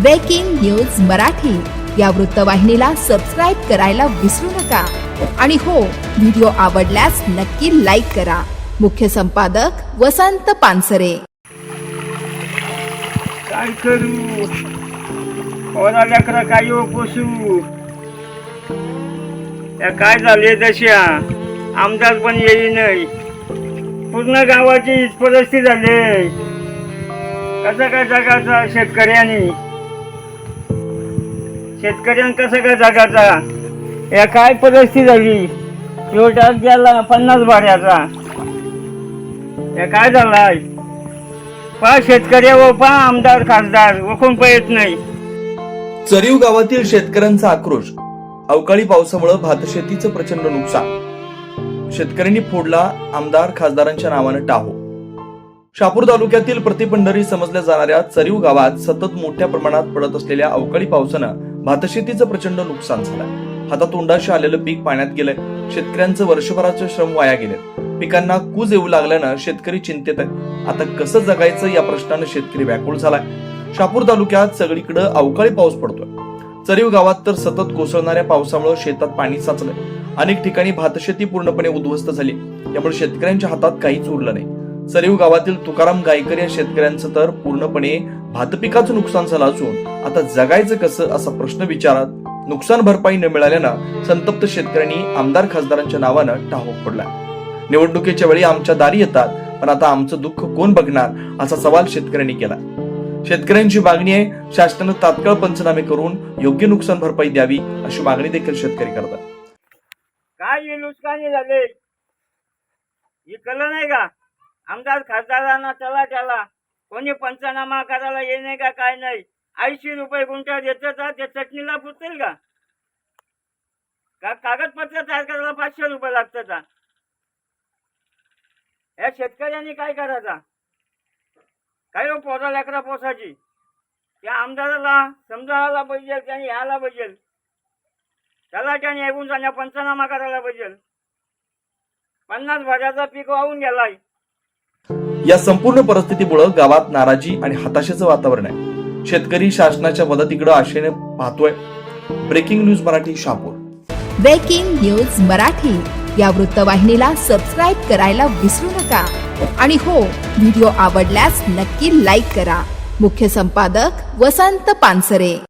Breaking news Marathi या वृत्तवाहिनीला subscribe करायला विसरू नका. आणि हो व्हिडिओ आवडल्यास नक्की लाईक करा. मुख्य संपादक वसंत पानसरे. काय करू? कोणा लेकरा काय पोसू? या काय झाले दशा आमदार पण येई नाही. पूर्ण गावाची परिस्थिती झाली. कसं काय जगायचा शेतकऱ्यांनी? शेतकऱ्यांना कसं काय जगायचा? या काय परिस्थिती झाली? शेवटात गेला पन्नास भाड्याचा. या काय झालाय? पा शेतकरी व पा आमदार खासदार वखून पळत नाही. चरीव गावातील शेतकऱ्यांचा आक्रोश. अवकाळी पावसामुळे भातशेतीचं प्रचंड नुकसान. शेतकऱ्यांनी फोडला आमदार खासदारांच्या नावानं टाहो. शापूर तालुक्यातील प्रतिपंढरी समजल्या जाणाऱ्या चरीव गावात सतत मोठ्या प्रमाणात पडत असलेल्या अवकाळी पावसानं भातशेतीचं प्रचंड नुकसान झालंय. हातातोंडाशी आलेलं पीक पाण्यात गेलंय. शेतकऱ्यांचं वर्षभराचे श्रम वाया गेले पिकांना कूज येऊ लागल्यानं शेतकरी चिंतेत आहे आता कसं जगायचं या प्रश्नानं शेतकरी व्याकुळ झालाय. शापूर तालुक्यात सगळीकडे अवकाळी पाऊस पडतोय. चरीव गावात तर सतत कोसळणाऱ्या पावसामुळे शेतात पाणी साचलंय. अनेक ठिकाणी भातशेती पूर्णपणे उद्ध्वस्त झाली. त्यामुळे शेतकऱ्यांच्या हातात काहीच उरलं नाही. सरीव गावातील तुकाराम गायकर या शेतकऱ्यांचं तर पूर्णपणे भातपिकाचं नुकसान झालं असून आता जगायचं कसं असा प्रश्न विचारात नुकसान भरपाई न मिळाल्यानं संतप्त शेतकऱ्यांनी आमदार खासदारांच्या नावानं टाहो फोडला निवडणुकीच्या वेळी आमच्या दारी येतात पण आता आमचं दुःख कोण बघणार असा सवाल शेतकऱ्यांनी केला शेतकऱ्यांची मागणी आहे शासनानं तात्काळ पंचनामे करून योग्य नुकसान भरपाई द्यावी अशी मागणी देखील शेतकरी करतात. काय नुकसानी झाले? हे कळलं नाही का? आमदार खासदारांना चला त्याला कोणी पंचनामा करायला ये नाही का काय नाही? ऐंशी रुपये गुंठा देतं का ते चटणीला पुरतील का? का कागदपत्र तयार करायला पाचशे रुपये लागतात या शेतकऱ्यांनी काय करायचा? काय हो पोरा लेकरा पोसाची त्या आमदाराला समजायला पाहिजे त्याने यायला पाहिजे. त्याला त्याने ऐकून जाण्या पंचनामा करायला पाहिजे. पन्नास भाज्याचा पीक वाहून गेलाय. या संपूर्ण परिस्थितीमुळे गावात नाराजी आणि हताशेचं वातावरण आहे. शेतकरी शासनाच्या मदतीकडे आशेने पाहतोय. Breaking news Marathi Shapur breaking news Marathi. या वृत्तवाहिनीला सबस्क्राईब करायला विसरू नका. आणि हो व्हिडिओ आवडल्यास नक्की लाईक करा. मुख्य संपादक वसंत पानसरे.